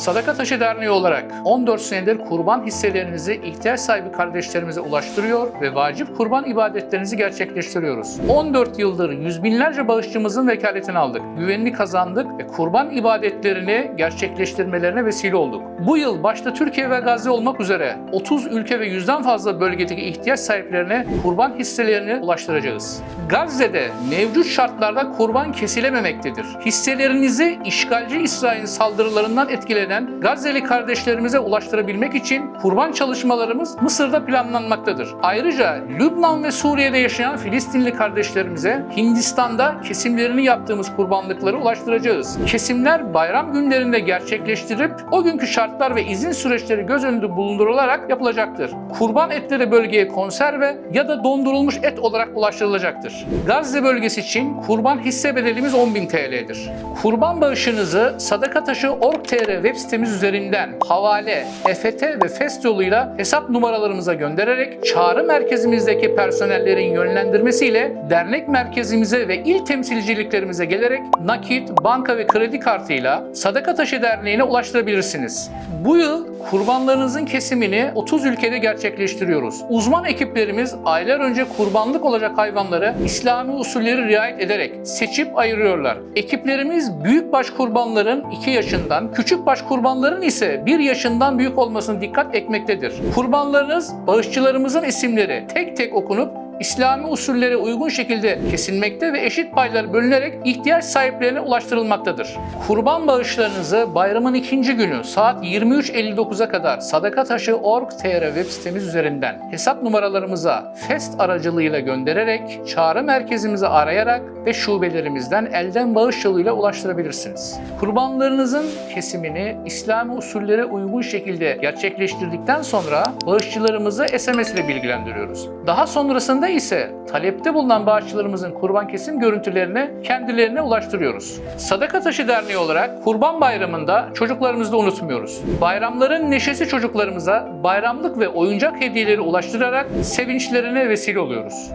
Sadaka Taşı Derneği olarak 14 senedir kurban hisselerinizi ihtiyaç sahibi kardeşlerimize ulaştırıyor ve vacip kurban ibadetlerinizi gerçekleştiriyoruz. 14 yıldır yüz binlerce bağışçımızın vekaletini aldık. Güvenini kazandık ve kurban ibadetlerini gerçekleştirmelerine vesile olduk. Bu yıl başta Türkiye ve Gazze olmak üzere 30 ülke ve yüzden fazla bölgedeki ihtiyaç sahiplerine kurban hisselerini ulaştıracağız. Gazze'de mevcut şartlarda kurban kesilememektedir. Hisselerinizi işgalci İsrail saldırılarından etkilenen Gazze'li kardeşlerimize ulaştırabilmek için kurban çalışmalarımız Mısır'da planlanmaktadır. Ayrıca Lübnan ve Suriye'de yaşayan Filistinli kardeşlerimize Hindistan'da kesimlerini yaptığımız kurbanlıkları ulaştıracağız. Kesimler bayram günlerinde gerçekleştirip o günkü şartlar ve izin süreçleri göz önünde bulundurularak yapılacaktır. Kurban etleri bölgeye konserve ya da dondurulmuş et olarak ulaştırılacaktır. Gazze bölgesi için kurban hisse bedelimiz 10.000 TL'dir. Kurban bağışınızı sadakataşı.org.tr web sitemiz üzerinden havale, EFT ve FEST yoluyla hesap numaralarımıza göndererek çağrı merkezimizdeki personellerin yönlendirmesiyle dernek merkezimize ve il temsilciliklerimize gelerek nakit, banka ve kredi kartıyla Sadaka Taşı Derneği'ne ulaştırabilirsiniz. Bu yıl kurbanlarınızın kesimini 30 ülkede gerçekleştiriyoruz. Uzman ekiplerimiz aylar önce kurbanlık olacak hayvanları İslami usulleri riayet ederek seçip ayırıyorlar. Ekiplerimiz büyükbaş kurbanların 2 yaşından, küçükbaş kurbanların ise 1 yaşından büyük olmasına dikkat etmektedir. Kurbanlarınız bağışçılarımızın isimleri tek tek okunup İslami usullere uygun şekilde kesilmekte ve eşit paylar bölünerek ihtiyaç sahiplerine ulaştırılmaktadır. Kurban bağışlarınızı bayramın ikinci günü saat 23.59'a kadar sadakataşı.org.tr web sitemiz üzerinden hesap numaralarımıza FEST aracılığıyla göndererek çağrı merkezimizi arayarak ve şubelerimizden elden bağış yoluyla ulaştırabilirsiniz. Kurbanlarınızın kesimini İslami usullere uygun şekilde gerçekleştirdikten sonra bağışçılarımızı SMS ile bilgilendiriyoruz. Daha sonrasında ise talepte bulunan bağışçılarımızın kurban kesim görüntülerini kendilerine ulaştırıyoruz. Sadaka Taşı Derneği olarak Kurban Bayramı'nda çocuklarımızı da unutmuyoruz. Bayramların neşesi çocuklarımıza bayramlık ve oyuncak hediyeleri ulaştırarak sevinçlerine vesile oluyoruz.